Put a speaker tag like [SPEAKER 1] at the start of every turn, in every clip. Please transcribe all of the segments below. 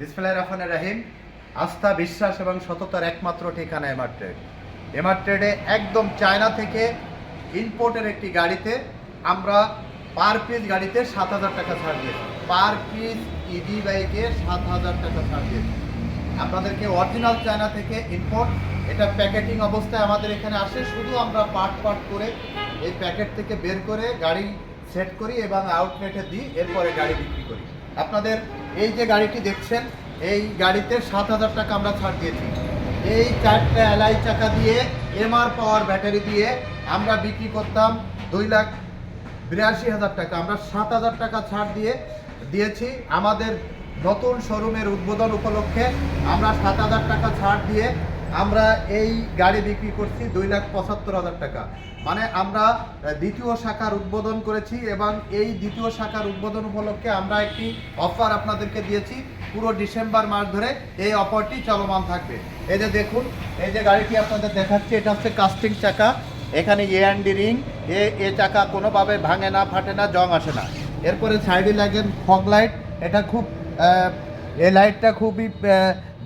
[SPEAKER 1] বিসমিল্লাহ রহমান রাহিম। আস্থা, বিশ্বাস এবং সততার একমাত্র ঠিকানা এমআর ট্রেড। এমআর ট্রেডে একদম চায়না থেকে ইম্পোর্টের একটি গাড়িতে আমরা পার পিস গাড়িতে সাত হাজার টাকা ছাড় দিয়েছি। পার পিস ইডি বাইকে সাত হাজার টাকা ছাড় দিয়েছি। আপনাদেরকে অরিজিনাল চায়না থেকে ইম্পোর্ট এটা প্যাকেটিং অবস্থায় আমাদের এখানে আসে। শুধু আমরা পার্ট পার্ট করে এই প্যাকেট থেকে বের করে গাড়ি সেট করি এবং আউটলেটে দিই, এরপরে গাড়ি বিক্রি করি। আপনাদের এই যে গাড়িটি দেখছেন, এই গাড়িতে সাত হাজার টাকা আমরা ছাড় দিয়েছি। এই চারটে এলআই চাকা দিয়ে এমআর পাওয়ার ব্যাটারি দিয়ে আমরা বিক্রি করতাম দুই লাখ বিরাশি হাজার টাকা। আমরা সাত হাজার টাকা ছাড় দিয়ে দিয়েছি। আমাদের নতুন শোরুমের উদ্বোধন উপলক্ষে আমরা সাত হাজার টাকা ছাড় দিয়ে আমরা এই গাড়ি বিক্রি করছি দুই লাখ পঁচাত্তর হাজার টাকা। মানে আমরা দ্বিতীয় শাখার উদ্বোধন করেছি এবং এই দ্বিতীয় শাখার উদ্বোধন উপলক্ষে আমরা একটি অফার আপনাদেরকে দিয়েছি। পুরো ডিসেম্বর মাস ধরে এই অফারটি চলমান থাকবে। এই যে দেখুন, এই যে গাড়িটি আপনাদের দেখাচ্ছি, এটা হচ্ছে কাস্টিং চাকা। এখানে এ অ্যান্ডি রিং এ এ চাকা কোনোভাবে ভাঙে না, ফাটে না, জং আসে না। এরপরে সাইডে লাগেন ফগ লাইট এটা খুব এই লাইটটা খুবই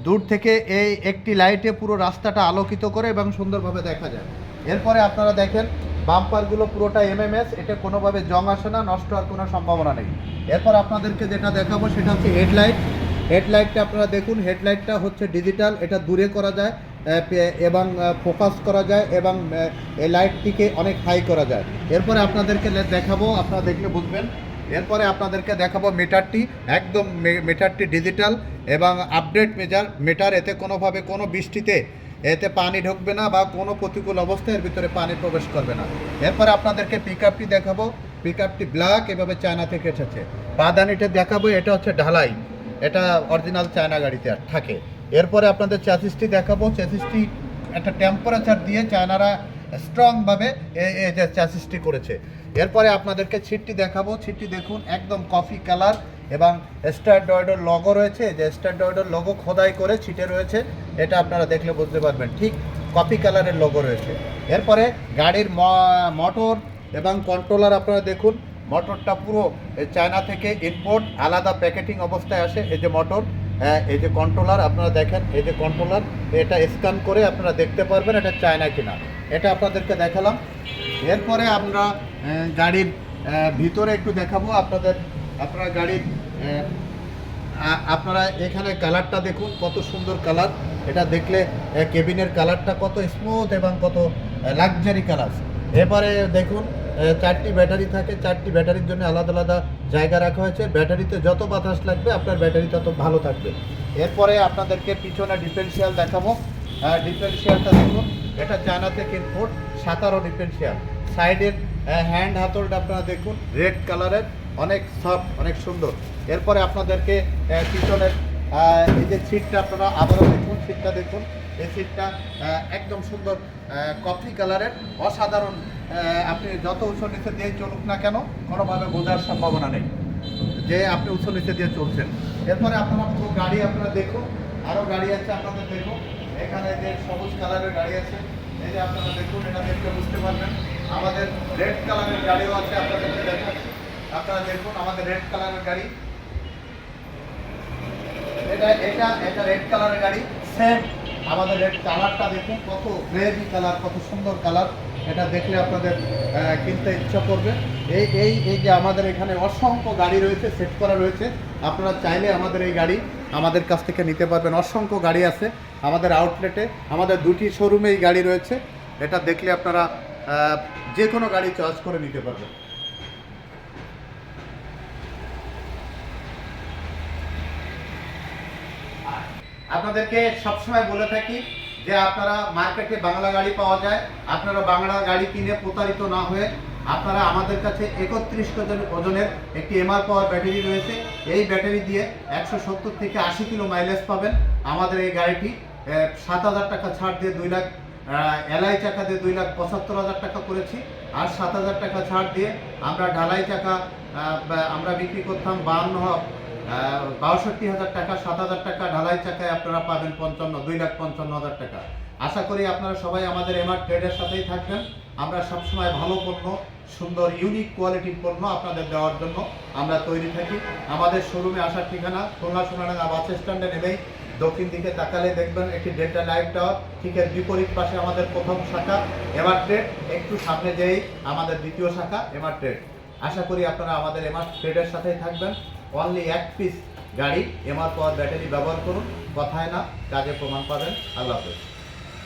[SPEAKER 1] দূর থেকে এই একটি লাইটে পুরো রাস্তাটা আলোকিত করে এবং সুন্দরভাবে দেখা যায়। এরপরে আপনারা দেখেন বাম্পারগুলো পুরোটা এমএমএস এটা কোনোভাবে জং আসে না, নষ্ট হওয়ার কোনো সম্ভাবনা নেই। এরপর আপনাদেরকে যেটা দেখাবো, সেটা হচ্ছে হেডলাইট হেডলাইটটা আপনারা দেখুন হেডলাইটটা হচ্ছে ডিজিটাল এটা দূরে করা যায় এবং ফোকাস করা যায়, এবং লাইটটিকে অনেক হাই করা যায়। এরপরে আপনাদেরকে দেখাবো, আপনারা দেখলে বুঝবেন। এরপরে আপনাদেরকে দেখাবো মিটারটি, একদম মিটারটি ডিজিটাল এবং আপডেট মেজার মিটার এতে কোনোভাবে কোনো বৃষ্টিতে এতে পানি ঢুকবে না বা কোনো প্রতিকূল অবস্থায় এর ভিতরে পানি প্রবেশ করবে না। এরপরে আপনাদেরকে পিক আপটি দেখাবো। পিক আপটি ব্ল্যাক এভাবে চায়না থেকে এসেছে। পাদানিটা দেখাবো, এটা হচ্ছে ঢালাই। এটা অরিজিনাল চায়না গাড়িতে থাকে। এরপরে আপনাদের চ্যাসিসটি দেখাবো। চ্যাসিসটি একটা টেম্পারেচার দিয়ে চায়নারা স্ট্রংভাবে এই চ্যাসিসটি করেছে। এরপরে আপনাদেরকে ছিটটি দেখাবো। ছিটটি দেখুন একদম কফি কালার এবং স্ট্যান্ডয়েডের লগো রয়েছে। যে স্ট্যান্ডয়েডের লগো খোদাই করে ছিটে রয়েছে এটা আপনারা দেখলে বুঝতে পারবেন। ঠিক কফি কালারের লগো রয়েছে। এরপরে গাড়ির মোটর এবং কন্ট্রোলার আপনারা দেখুন মোটরটা পুরো চায়না থেকে ইম্পোর্ট আলাদা প্যাকেটিং অবস্থায় আসে। এই যে মোটর হ্যাঁ, এই যে কন্ট্রোলার আপনারা দেখেন এই যে কন্ট্রোলার এটা স্ক্যান করে আপনারা দেখতে পারবেন এটা চায়না কিনা। এটা আপনাদেরকে দেখালাম। এরপরে আমরা গাড়ির ভিতরে একটু দেখাবো আপনাদের, আপনারা গাড়ির আপনারা এখানে কালারটা দেখুন, কত সুন্দর কালার। এটা দেখলে কেবিনের কালারটা কত স্মুথ এবং কত লাক্সারি কালার এবারে দেখুন চারটি ব্যাটারি থাকে, চারটি ব্যাটারির জন্য আলাদা আলাদা জায়গা রাখা হয়েছে। ব্যাটারিতে যত বাতাস লাগবে, আপনার ব্যাটারি তত ভালো থাকবে। এরপরে আপনাদেরকে পিছনে ডিফারেন্সিয়াল দেখাবো। ডিফারেন্সিয়ালটা দেখুন, এটা থেকে ইম্পোর্ট সাতারো ডিফারেন্সিয়াল সাইডের হ্যান্ড হাতলটা আপনারা দেখুন রেড কালারের অনেক সফট অনেক সুন্দর। এরপরে আপনাদেরকে পিছনের এই যে সিটটা আপনারা আবারও দেখুন সিটটা দেখুন। এই সিটটা একদম সুন্দর কফি কালারের অসাধারণ আপনি যত উঁচু নিচে দিয়ে চলুক না কেন, কোনোভাবে বোঝার সম্ভাবনা নেই। যে আপনি উঁচু নিচে দিয়ে চলছেন। এরপরে আপনারা পুরো গাড়ি আপনারা দেখুন। আরও গাড়ি আছে আপনাদের দেখুন। এখানে যে সবুজ কালারের গাড়ি আছে। এই যে আপনারা দেখুন, এটা দেখলে বুঝতে পারবেন, আমাদের রেড কালারের গাড়িও আছে, আপনাদেরকে দেখাচ্ছি। আপনারা দেখুন, আমাদের রেড কালারের গাড়ি। এটা এটা এটা রেড কালারের গাড়ি। সেম আমাদের রেড কালারটা দেখুন, কত গ্রেভি কালার কত সুন্দর কালার এটা দেখলে আপনাদের কিনতে ইচ্ছা করবে। এই এই এই যে আমাদের এখানে অসংখ্য গাড়ি রয়েছে সেট করা রয়েছে। আপনারা চাইলে আমাদের এই গাড়ি আমাদের কাছ থেকে নিতে পারবেন। অসংখ্য গাড়ি আছে। আমাদের আউটলেটে আমাদের দুটি শোরুমে এই গাড়ি রয়েছে। এটা দেখলে আপনারা যে কোনো গাড়ি চয়েস করে নিতে পারবেন। আপনাদেরকে সবসময় বলে থাকি যে আপনারা মার্কেটে বাংলা গাড়ি পাওয়া যায়, আপনারা বাংলা গাড়ি কিনে প্রতারিত না হয়ে আপনারা আমাদের কাছে একত্রিশ ওজনের একটি এমআর পাওয়ার ব্যাটারি রয়েছে। এই ব্যাটারি দিয়ে একশো সত্তর থেকে আশি কিলো মাইলেজ পাবেন আমাদের এই গাড়িটি। সাত হাজার টাকা ছাড় দিয়ে দুই লাখ এলআই চাকা দিয়ে দুই লাখ পঁচাত্তর হাজার টাকা করেছি। আর সাত হাজার টাকা ছাড় দিয়ে আমরা ঢালাই চাকা আমরা বিক্রি করতাম বাহান্ন বাষট্টি হাজার টাকা, সাত হাজার টাকা ঢালাই চাকায় আপনারা পাবেন পঞ্চান্ন, দুই লাখ পঞ্চান্ন হাজার টাকা। আশা করি আপনারা সবাই আমাদের এমআর ট্রেডের সাথেই থাকবেন। আমরা সবসময় ভালো পণ্য, সুন্দর ইউনিক কোয়ালিটির পণ্য আপনাদের দেওয়ার জন্য আমরা তৈরি থাকি। আমাদের শোরুমে আসার ঠিকানা, খুলনা সোনাডাঙ্গা বাস স্ট্যান্ডে নেমেই দক্ষিণ দিকে তাকালে দেখবেন একটি ডেল্টা লাইফ টাওয়ার ঠিক এর বিপরীত পাশে আমাদের প্রথম শাখা এমার ট্রেড একটু সামনে যেই আমাদের দ্বিতীয় শাখা এমার ট্রেড আশা করি আপনারা আমাদের এমার ট্রেডের সাথেই থাকবেন। অনলি এক পিস গাড়ি এমআর পাওয়ার ব্যাটারি ব্যবহার করুন, কথায় না, কাজে প্রমাণ পাবেন। আল্লাহ হাফেজ।